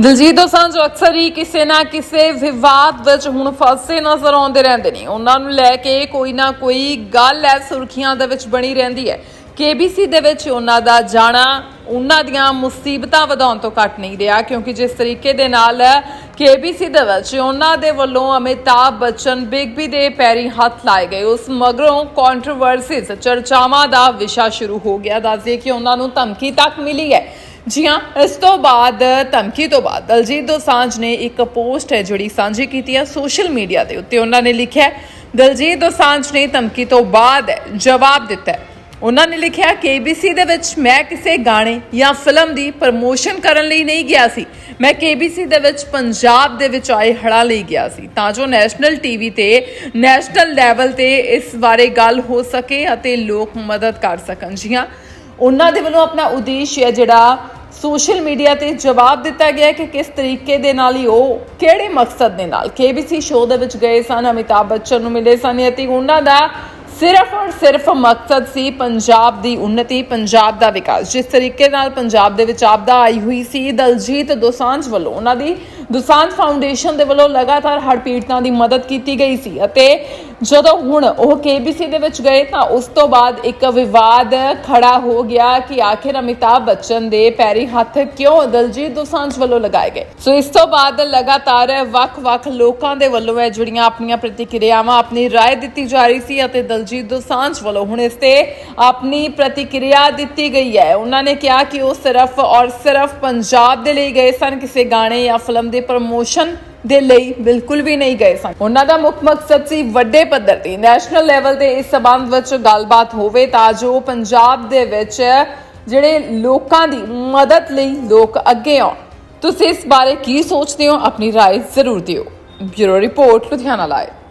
ਦਿਲਜੀਤ ਦੋਸਾਂਝ ਅਕਸਰ ਹੀ ਕਿਸੇ ਨਾ ਕਿਸੇ ਵਿਵਾਦ ਵਿੱਚ ਹੁਣ ਫਸੇ ਨਜ਼ਰ ਆਉਂਦੇ ਰਹਿੰਦੇ ਨੇ। ਉਹਨਾਂ ਨੂੰ ਲੈ ਕੇ ਕੋਈ ਨਾ ਕੋਈ ਗੱਲ ਹੈ ਸੁਰਖੀਆਂ ਦੇ ਵਿੱਚ ਬਣੀ ਰਹਿੰਦੀ ਹੈ ਕੇਬੀਸੀ ਦੇ ਵਿੱਚ ਉਹਨਾਂ ਦਾ ਜਾਣਾ ਉਹਨਾਂ ਦੀਆਂ ਮੁਸੀਬਤਾਂ ਵਧਾਉਣ ਤੋਂ ਘੱਟ ਨਹੀਂ ਰਿਹਾ, ਕਿਉਂਕਿ ਜਿਸ ਤਰੀਕੇ ਦੇ ਨਾਲ ਕੇਬੀਸੀ ਦੇ ਵਿੱਚ ਉਹਨਾਂ ਦੇ ਵੱਲੋਂ ਅਮਿਤਾਭ ਬੱਚਨ ਬਿਗ ਬੀ ਦੇ ਪੈਰੀ ਹੱਥ ਲਾਏ ਗਏ। ਉਸ ਮਗਰੋਂ ਕੰਟਰੋਵਰਸੀਜ਼ ਚਰਚਾਵਾਂ ਦਾ ਵਿਸ਼ਾ ਸ਼ੁਰੂ ਹੋ ਗਿਆ। ਦੱਸਦੇ ਕਿ ਉਹਨਾਂ ਨੂੰ ਧਮਕੀ ਤੱਕ ਮਿਲੀ ਹੈ। ਜੀ ਹਾਂ, ਇਸ ਤੋਂ ਬਾਅਦ, ਧਮਕੀ ਤੋਂ ਬਾਅਦ ਦਲਜੀਤ ਦੋਸਾਂਝ ਨੇ ਇੱਕ ਪੋਸਟ ਹੈ ਜਿਹੜੀ ਸਾਂਝੀ ਕੀਤੀ ਹੈ ਸੋਸ਼ਲ ਮੀਡੀਆ ਦੇ ਉੱਤੇ। ਉਹਨਾਂ ਨੇ ਲਿਖਿਆ ਦਲਜੀਤ ਦੋਸਾਂਝ ਨੇ ਧਮਕੀ ਤੋਂ ਬਾਅਦ ਜਵਾਬ ਦਿੱਤਾ ਉਹਨਾਂ ਨੇ ਲਿਖਿਆ KBC ਦੇ ਵਿੱਚ ਮੈਂ ਕਿਸੇ ਗਾਣੇ ਜਾਂ ਫਿਲਮ ਦੀ ਪ੍ਰਮੋਸ਼ਨ ਕਰਨ ਲਈ ਨਹੀਂ ਗਿਆ ਸੀ। ਮੈਂ KBC ਦੇ ਵਿੱਚ, ਪੰਜਾਬ ਦੇ ਵਿੱਚ ਆਏ ਹੜ੍ਹਾਂ ਲਈ ਗਿਆ ਸੀ। ਤਾਂ ਜੋ ਨੈਸ਼ਨਲ ਟੀਵੀ ਤੇ ਨੈਸ਼ਨਲ ਲੈਵਲ ਤੇ ਇਸ ਬਾਰੇ ਗੱਲ ਹੋ ਸਕੇ ਅਤੇ ਲੋਕ ਮਦਦ ਕਰ ਸਕਣ। ਜੀ ਹਾਂ, ਉਹਨਾਂ ਦੇ ਵੱਲੋਂ ਆਪਣਾ ਉਦੇਸ਼ ਹੈ ਜਿਹੜਾ ਸੋਸ਼ਲ ਮੀਡੀਆ ਤੇ ਜਵਾਬ ਦਿੱਤਾ ਗਿਆ ਕਿ ਕਿਸ ਤਰੀਕੇ ਦੇ ਨਾਲ ਹੀ ਉਹ, ਕਿਹੜੇ ਮਕਸਦ ਦੇ ਨਾਲ KBC ਸ਼ੋਅ ਦੇ ਵਿੱਚ ਗਏ ਸਨ। ਅਮਿਤਾਭ ਬੱਚਨ ਨੂੰ ਮਿਲੇ ਸਨ। ਅਤੇ ਉਹਨਾਂ ਦਾ ਸਿਰਫ ਔਰ ਸਿਰਫ ਮਕਸਦ ਸੀ ਪੰਜਾਬ ਦੀ ਉન્નਤੀ ਪੰਜਾਬ ਦਾ ਵਿਕਾਸ। ਜਿਸ ਤਰੀਕੇ ਨਾਲ ਪੰਜਾਬ ਦੇ ਵਿੱਚ ਆਪਦਾ ਆਈ ਹੋਈ ਸੀ, ਦਲਜੀਤ ਦੋਸਾਂਝ ਵੱਲੋਂ ਉਹਨਾਂ ਦੀ ਦੋਸਾਂਝ ਫਾਊਂਡੇਸ਼ਨ ਦੇ ਵੱਲੋਂ ਲਗਾਤਾਰ ਹੜ੍ਹ ਪੀੜਤਾਂ ਦੀ ਮਦਦ ਕੀਤੀ ਗਈ ਸੀ ਅਤੇ ਜਦੋਂ ਹੁਣ ਉਹ KBC ਦੇ ਵਿੱਚ ਗਏ ਤਾਂ ਉਸ ਤੋਂ ਬਾਅਦ ਇੱਕ ਵਿਵਾਦ ਖੜਾ ਹੋ ਗਿਆ ਕਿ ਆਖਿਰ ਅਮਿਤਾਭ ਬੱਚਨ ਦੇ ਪੈਰੀ ਹੱਥ ਕਿਉਂ ਦਲਜੀਤ ਦੋਸਾਂਝ ਵੱਲੋਂ ਲਗਾਏ ਗਏ ਸੋ ਇਸ ਤੋਂ ਬਾਅਦ ਲਗਾਤਾਰ ਵੱਖ-ਵੱਖ ਲੋਕਾਂ ਦੇ ਵੱਲੋਂ ਇਹ ਜਿਹੜੀਆਂ ਆਪਣੀਆਂ ਪ੍ਰਤੀਕਿਰਿਆਵਾਂ ਆਪਣੀ رائے ਦਿੱਤੀ ਜਾ ਰਹੀ ਸੀ ਅਤੇ ਦਲਜੀਤ ਦੋਸਾਂਝ ਵੱਲੋਂ ਹੁਣ ਇਸ ਤੇ ਆਪਣੀ ਪ੍ਰਤੀਕਿਰਿਆ ਦਿੱਤੀ ਗਈ ਹੈ ਉਹਨਾਂ ਨੇ ਕਿਹਾ ਕਿ ਉਹ ਸਿਰਫ ਔਰ ਸਿਰਫ ਪੰਜਾਬ ਦੇ ਲਈ ਗਏ ਸਨ ਕਿਸੇ ਗਾਣੇ ਜਾਂ ਫਿਲਮ ਦੇ ਪ੍ਰਮੋਸ਼ਨ ਦੇ ਲਈ ਬਿਲਕੁਲ ਵੀ ਨਹੀਂ ਗਏ ਸਨ ਉਹਨਾਂ ਦਾ ਮੁੱਖ ਮਕਸਦ ਸੀ ਵੱਡੇ ਪੱਧਰ ਤੇ ਨੈਸ਼ਨਲ ਲੈਵਲ ਤੇ ਇਸ ਸਬੰਧ ਵਿੱਚ ਗੱਲਬਾਤ ਹੋਵੇ ਤਾਂ ਜੋ ਪੰਜਾਬ ਦੇ ਵਿੱਚ ਜਿਹੜੇ ਲੋਕਾਂ ਦੀ ਮਦਦ ਲਈ ਲੋਕ ਅੱਗੇ ਆਉਣ ਤੁਸੀਂ ਇਸ ਬਾਰੇ ਕੀ ਸੋਚਦੇ ਹੋ ਆਪਣੀ رائے ਜ਼ਰੂਰ ਦਿਓ ਬਿਊਰੋ ਰਿਪੋਰਟ ਲੁਧਿਆਣਾ ਲਾਈਵ